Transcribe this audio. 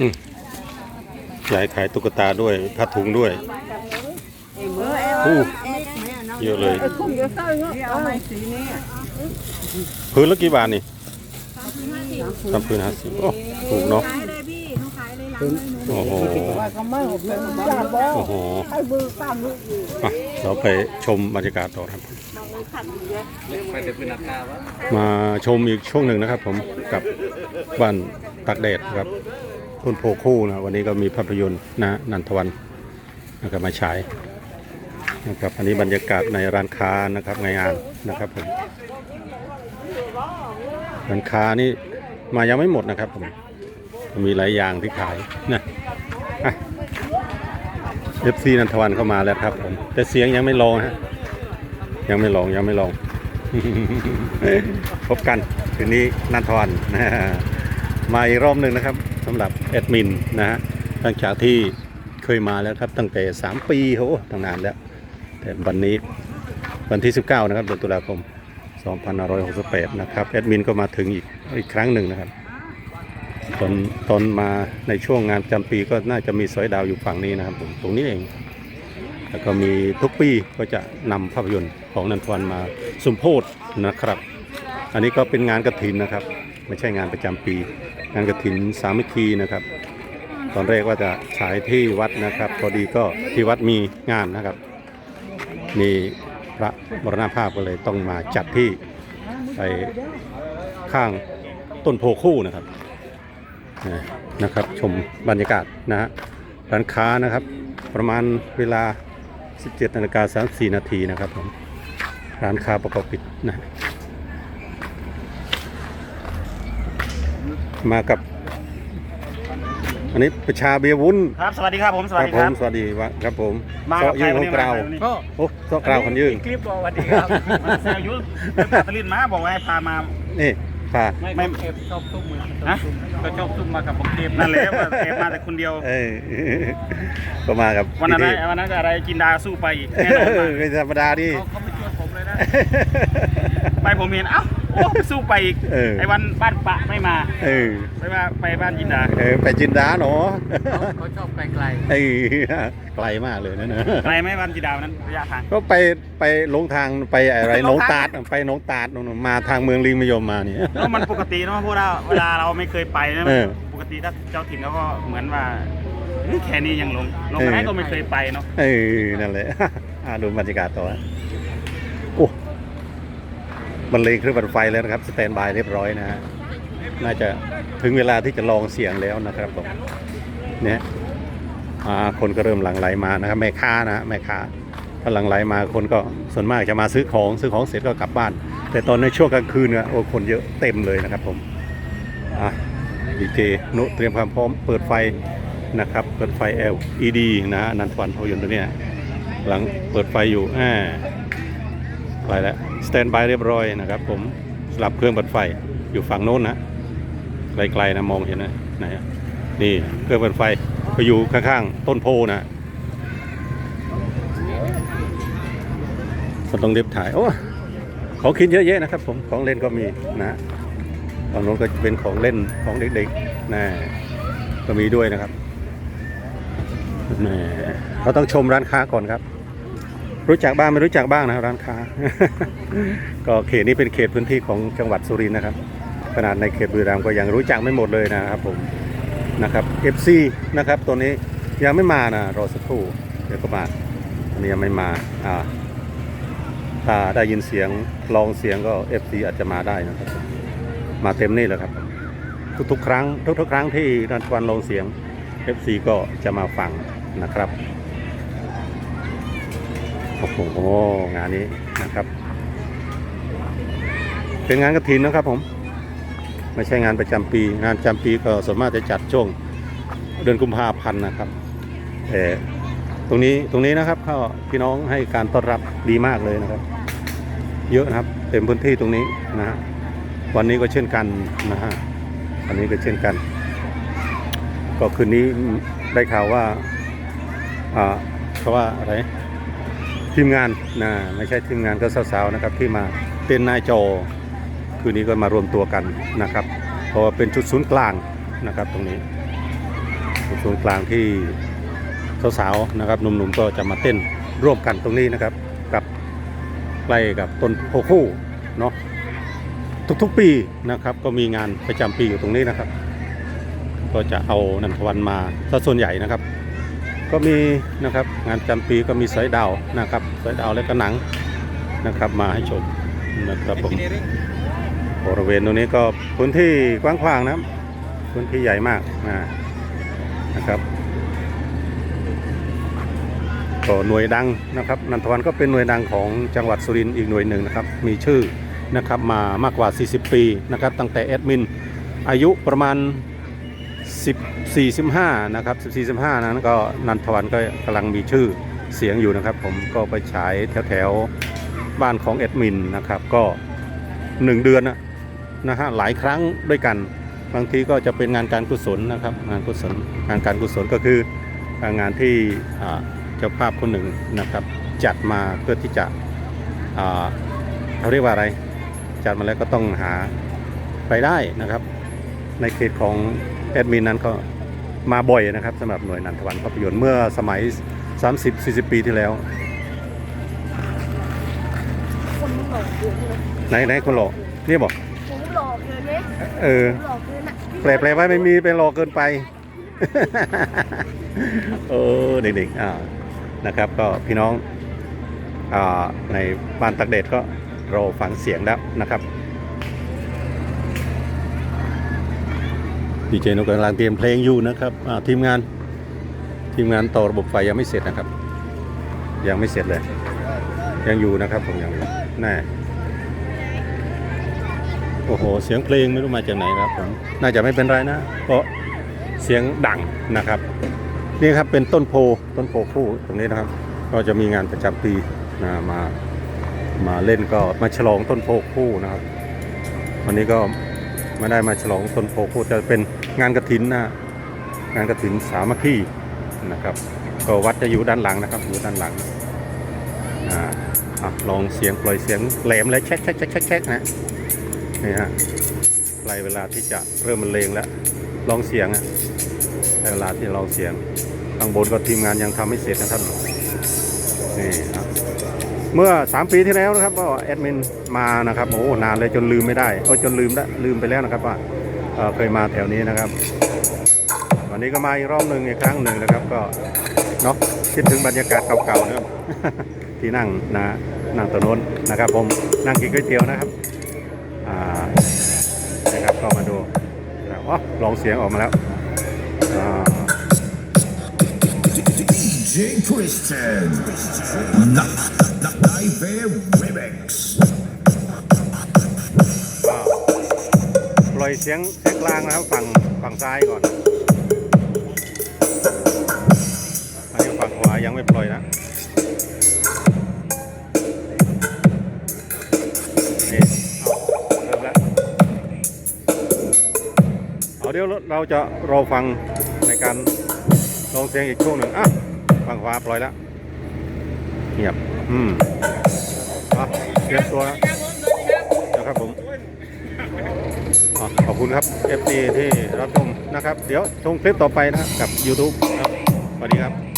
อืมยายขายตุ๊กตาด้วยผ้าถุงด้วยอู้เยอะเลยเอาไม้สีนี้พื้นละกี่บาทนี่ทำพื้นห้าสิบโอ้ถูกเนาะขายเลยพี่หนูขายเลยหลังเลยหนูโอ้โหว่าก็ไม่หกเป็นบ้าบ่โอ้โหให้บือตามลูกอยู่อะเราไปชมบรรยากาศต่อครับไปเด็กเป็นนักข่าววะมาชมอีกช่วงหนึ่งนะครับ ผมกับบ้านตักแดดครับ ต้นโพคู่นะวันนี้ก็มีภาพยนตร์นะนันทวันนะครับมาฉายนะครับอันนี้บรรยากาศในร้านค้านะครับในงานนะครับผมร้านค้านี่มายังไม่หมดนะครับผมมีหลายอย่างที่ขายนะเอฟซีนันทวันเข้ามาแล้วครับผมแต่เสียงยังไม่ลงฮะยังไม่ลงยังไม่ลงพบกันคืนนี้นันทวันนะมาอีกรอบหนึ่งนะครับำหรับแอดมินนะฮะหลังจากที่เคยมาแล้วครับตั้งแต่ 3 ปีโหตั้งนานแล้ว แต่วันนี้วันที่ 19 นะครับเดือนตุลาคม 2568 นะครับแอดมินก็มาถึงอีกอีกครั้งหนึ่งนะครับตอนตอนมาในช่วงงานประจำปีก็น่าจะมีสอยดาวอยู่ฝั่งนี้นะครับผมตรงนี้เอง แล้วก็มีทุกปีก็จะนำภาพยนตร์ของนันทวันมาสมโพธนะครับ อันนี้ก็เป็นงานกระถินนะครับ ไม่ใช่งานประจำปี งานกระถินสามัคคีนะครับ ตอนแรกว่าจะฉายที่วัดนะครับ พอดีก็ที่วัดมีงานนะครับ มีพระมรณภาพก็เลยต้องมาจัดที่ไปข้างต้นโพคู่นะครับนะนะครับ ชมบรรยากาศนะฮะร้านค้านะครับ ประมาณเวลา 17นาฬิกา34นาทีนะครับผมร้านค้าประกอบปิดนะ มากับ อันนี้ประชาเบียร์วุ้นครับ สวัสดีครับผมสควัสรับดีผครัมบ สวัสดีวะครับผมมาเสาะกับใครยืนวันของนี้กราวมาวันนี้โอ้เสาะกราวคนยืนคลิปบอกสวัสดีครับมาแซวยุทธตะลินมาบอกว่าให้พามา นี่ป่าไม่เก็บชอบตุ้มมือฮะก็ชอบตุ้มมากับผมเก็บนั่นแหละว่าเก็บมาแต่คนเดียว เอ้ยก็มากับวันนั้นพี่วันนั้นอะไรจินดาสู้ไปอีกๆแน่นอนมากเป็นธรรมดาดิเขาเขาไม่ชวนผมเลยนะ ไปผมเห็นเอ้า โอ้สู้ไปอีกเออ ไอ้วันบ้านปะไม่มาเออไม่มาไปบ้านจินดาเออ ไปจินดาเนาะเขาชอบไกลเอ้ยไกลมากเลยนะเนอะๆไกลไหมบ้านจินดาวันนั้นระยะทาง ก็ไปไปลงทางไปอะไรไปหลนงองทาง ตาดไปหนองตาดนู่นมาทางเมืองลิงมยมมาเนี่ยก็มันปกติเนาะพวกเราเวลาเราไม่เคยไปนะเออปกติถ้าเจ้าถิ่นเขาก็เหมือนว่าเอ้ยแค่นี้ยังลงลงเออ ไหนก็ไม่เคยไปเนาะ เออ นั่นแหละอะดูบรรยากาศต่อฮะโอ้ บรรเลงเครื่องบันไฟแล้วนะครับ สแตนบายเรียบร้อยนะฮะ น่าจะถึงเวลาที่จะลองเสียงแล้วนะครับผมเนี่ยคนก็เริ่มหลั่งไหลมานะครับแม่ค้านะฮะแม่ค้าถ้าหลั่งไหลมาคนก็ส่วนมากจะมาซื้อของซื้อของเสร็จก็กลับบ้าน แต่ตอนในช่วงกลางคืนเนี่ยโอ้คนเยอะเต็มเลยนะครับผมอะดีเจนุเตรียมความพร้อมเปิดไฟนะครับเปิดไฟ LED นะฮะนันทวันภาพยนต์ตัวเนี้ยหลังเปิดไฟอยู่อ่า ไปแล้วสแตนบายเรียบร้อยนะครับผมสลับเครื่องเปิดไฟอยู่ฝั่งโน้นนะไกลๆนะมองเห็นนะไหนนี่เครื่องเปิดไฟก็อยู่ข้างๆต้นโพนะก็ต้องเรียบถ่ายโอ้ของกินเยอะแยะนะครับผมของเล่นก็มีนะตอนนู้นก็เป็นของเล่นของเด็กๆนะก็มีด้วยนะครับแหมเราต้องชมร้านค้าก่อนครับ รู้จักบ้างไม่รู้จักบ้างนะร้านค้า ก็เขตนี้เป็นเขตพื้นที่ของจังหวัดสุรินทร์นะครับ ขนาดในเขตบุรีรัมย์ก็ยังรู้จักไม่หมดเลยนะครับผมนะครับ FC นะครับตัวนี้ยังไม่มานะรอสักครู่เดี๋ยวก็มาอันนี้ยังไม่มาอ่าถ้าได้ยินเสียงลองเสียงก็ FC อาจจะมาได้นะครับ มาเต็มนี่แหละครับ ทุกๆ ครั้งทุกๆครั้งที่รันทวันลงเสียง FC ก็จะมาฟังนะครับ โอ้โหงานนี้นะครับ เป็นงานกระถินนะครับผม ไม่ใช่งานประจำปี งานประจำปีก็ส่วนมากจะจัดช่วงเดือนกุมภาพันธ์นะครับแต่ตรงนี้ตรงนี้นะครับก็พี่น้องให้การต้อนรับดีมากเลยนะครับ เยอะนะครับ เต็มพื้นที่ตรงนี้นะฮะวันนี้ก็เช่นกันนะฮะวันนี้ก็เช่นกัน ก็คืนนี้ได้ข่าวว่าอ่าเขาว่าอะไร ทีมงานนะไม่ใช่ทีมงานก็สาวๆนะครับที่มาเต้นหน้าจอ คืนนี้ก็มารวมตัวกันนะครับเพราะว่าเป็นจุดศูนย์กลางนะครับตรงนี้เป็นศูนย์กลางที่สาวๆนะครับหนุ่มๆก็จะมาเต้นร่วมกันตรงนี้นะครับกับใกล้กับต้นโพคู่เนาะทุกๆปีนะครับก็มีงานประจำปีอยู่ตรงนี้นะครับ ก็จะเอานันทวันมาซะส่วนใหญ่นะครับ ก็มีนะครับงานจำปีก็มีสายดาวนะครับสายดาวและก็หนังนะครับมาให้ชมนะครับผมบริเวณตรงนี้ก็พื้นที่กว้างขวางนะพื้นที่ใหญ่มากนะนะครับก็หน่วยดังนะครับนันทวันก็เป็นหน่วยดังของจังหวัดสุรินทร์อีกหน่วยหนึ่งนะครับมีชื่อนะครับมามากกว่า 40 ปีนะครับตั้งแต่แอดมินอายุประมาณ 10 45นะครับ14 15นั้นก็นันทวันก็กำลังมีชื่อเสียงอยู่นะครับ ผมก็ไปฉายแถวๆบ้านของแอดมินนะครับก็หนึ่งเดือนนะฮะหลายครั้งด้วยกัน บางทีก็จะเป็นงานการกุศลนะครับ งานกุศลงานการกุศลก็คืองานที่เจ้าภาพคนหนึ่งนะครับ จัดมาเพื่อที่จะเขาเรียกว่าอะไร จัดมาแล้วก็ต้องหารายได้นะครับ ในเขตของ แอดมินนั้นก็มาบ่อยนะครับสำหรับหน่วยนันทวันภาพยนตร์เมื่อสมัย 30-40 ปีที่แล้ว คนหลอกเกินเลยไหนไหนคนหลอกนี่บอกผมหลอกเกินไหมเออ หลอกเกินอะแปลแปลไว้ไม่มีเป็นรอเกินไป เออเด็กๆอ่านะครับ ก็พี่น้องอ่าในบ้านตักเดชก็รอฟังเสียงแล้วนะครับ ดีเจนกกำลังเตรียมเพลงอยู่นะครับทีมงานทีมงานต่อระบบไฟยังไม่เสร็จนะครับ ยังไม่เสร็จเลย ยังอยู่นะครับผมยังอยู่แน่โอ้โหเสียงเพลงไม่รู้มาจากไหนครับผมน่าจะไม่เป็นไรนะเพราะเสียงดังนะครับนี่ครับเป็นต้นโพต้นโพคู่ตรงนี้นะครับ ก็จะมีงานประจำปีนะมามาเล่นก็มาฉลองต้นโพคู่นะครับ วันนี้ก็ ไม่ได้มาฉลองต้นโพคู่จะเป็นงานกระถินนะงานกระถินสามัคคีนะครับ ก็วัดจะอยู่ด้านหลังนะครับอยู่ด้านหลังอ่าลองเสียงปล่อยเสียงแหลมเลยแช็คแช็คแช็คแช็คแช็คนะนี่ฮะใกล้เวลาที่จะเริ่มบรรเลงแล้วลองเสียงอะเวลาที่ลองเสียงข้างบนก็ทีมงานยังทำไม่เสร็จนะครับนี่ครับ เมื่อ 3 ปีที่แล้วนะครับก็แอดมินมานะครับโอ้นานเลยจนลืมไม่ได้โอ้จนลืมได้ลืมไปแล้วนะครับว่าเเคยมาแถวนี้นะครับ วันนี้ก็มาอีกรอบหนึ่งอีกครั้งหนึ่งนะครับ ก็เนาะคิดถึงบรรยากาศเก่าๆนะครับที่นั่งนะนั่งตรงน้นนะครับ ผมนั่งกินก๋วยเตี๋ยวนะครับอ่านะครับก็มาดูนะครับอ๋อลองเสียงออกมาแล้วอ่า DJ Christian. Na, na, Naive Remix. ปล่อยเสียงเสียงกลางนะครับฝั่งฝั่งซ้ายก่อนอันนี้ฝั่งขวายังไม่ปล่อยนะนี่เอาเริ่มแล้วเอาเดี๋ยวเราจะรอฟังในการลองเสียงอีกช่วงหนึ่งอะฝั่งขวาปล่อยแล้ว งียบ อืมเตรียมตัวนะครับผมขอบคุณครับ FD ที่รับชมนะครับ เดี๋ยวชมคลิปต่อไปนะกับ YouTube ครับสวัสดีครับ